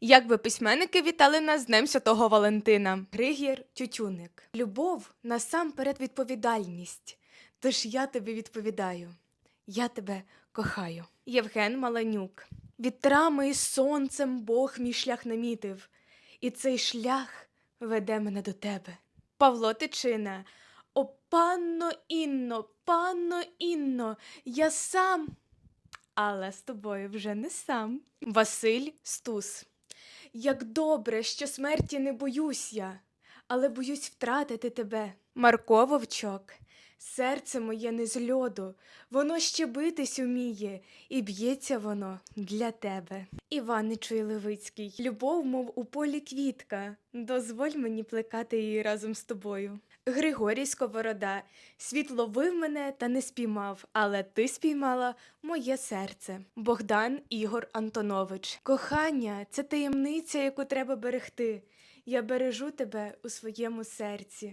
Як би письменники вітали нас з Днем Святого Валентина. Григір Тютюник. Любов насамперед відповідальність. Тож я тобі відповідаю. Я тебе кохаю. Євген Маланюк. Вітрами і сонцем Бог мій шлях намітив, і цей шлях веде мене до тебе. Павло Тичина. О, панно Інно, панно Інно, я сам. Але з тобою вже не сам. Василь Стус. Як добре, що смерті не боюсь я, але боюсь втратити тебе. Марко Вовчок. Серце моє не з льоду, воно ще битись уміє, і б'ється воно для тебе. Іваничу Левицький, любов, мов у полі квітка, дозволь мені плекати її разом з тобою. Григорій Сковорода, світ ловив мене та не спіймав, але ти спіймала моє серце. Богдан Ігор Антонович. Кохання це таємниця, яку треба берегти. Я бережу тебе у своєму серці.